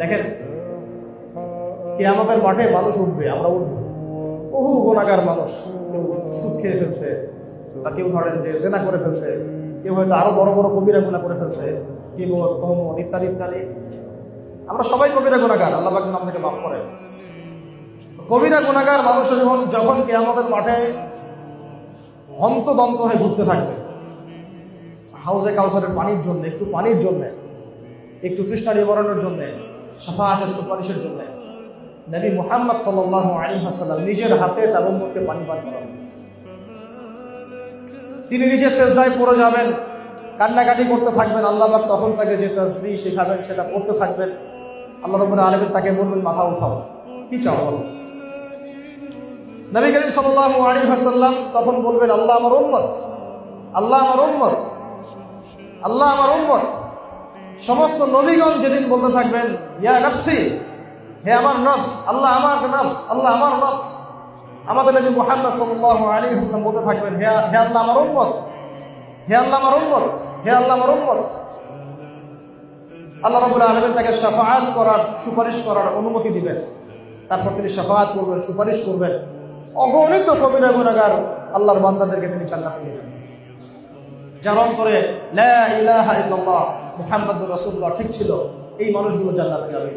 দেখেন কি আমাদের মাঠে মানুষ উঠবে, আমরা উঠবো। বহু গোনাগার মানুষ কেউ সুদ খেয়ে ফেলছে, বা কেউ ধরেন যে জেনা করে ফেলছে, কেউ হয়তো আরও বড় বড় কবিরা গুণা করে ফেলছে কিমত তহমত ইত্যাদি ইত্যাদি। আমরা সবাই কবিরা গুণাগার আল্লাহ পাক আমাদেরকে মাফ করে কবিরা গুণাগার মানুষ যখন যখন কে আমাদের মাঠে হন্তদন্ত হয়ে ঘুরতে থাকবে, হাউজে কাউসারের পানির জন্য, একটু পানির জন্য, একটু তৃষ্ণা নিবারণের জন্য সাফাহাতের সুপারিশের জন্য। নবী মুহাম্মদ সাল্লাল্লাহু আলাইহি ওয়াসাল্লাম নিজের হাতে তার উম্মতকে পানি পান করাবেন তিনি নিজে সেজদায় পড়ে যাবেন, কান্নাকাটি করতে থাকবেন, আল্লাহ তখন তাকে যে তাসবিহ শেখাবেন সেটা পড়তে থাকবেন। আল্লাহ রাব্বুল আলামিন তাকে বলবেন, মাথা উঠাও। কি চাও বলো? নবী করিম সাল্লাল্লাহু আলাইহি ওয়াসাল্লাম তখন বলবেন, আল্লাহ আমার উম্মত, আল্লাহ আমার উম্মত, আল্লাহ আমার উম্মত। সমস্ত নবীগণ যেদিন বলতে থাকবেন, ইয়া নফসি, হে আমার নফস, আল্লাহ আমার নফস, আল্লাহ আমার নফস। আমাদের নবী মুহাম্মদ সাল্লাল্লাহু আলাইহি ওয়াসাল্লাম বলতে থাকবেন, হে হে আল্লাহ আমার উম্মত, হে আল্লাহ আমার উম্মত, হে আল্লাহ আমার উম্মত। আল্লাহ রাব্বুল আলামিন তাকে শাফাআত করার, সুপারিশ করার অনুমতি দিবেন। তারপর তিনি শাফাআত করবেন, সুপারিশ করবেন। অগণিত কবিরা গুনাহগার আল্লাহর বান্দাদেরকে তিনি জান্নাতে নিয়ে যাবেন। যার অন্তরে লা ইলাহা ইল্লাল্লাহ মুহাম্মাদুর রসুল্লাহ ঠিক ছিল এই মানুষগুলো জান্নাত যাবে।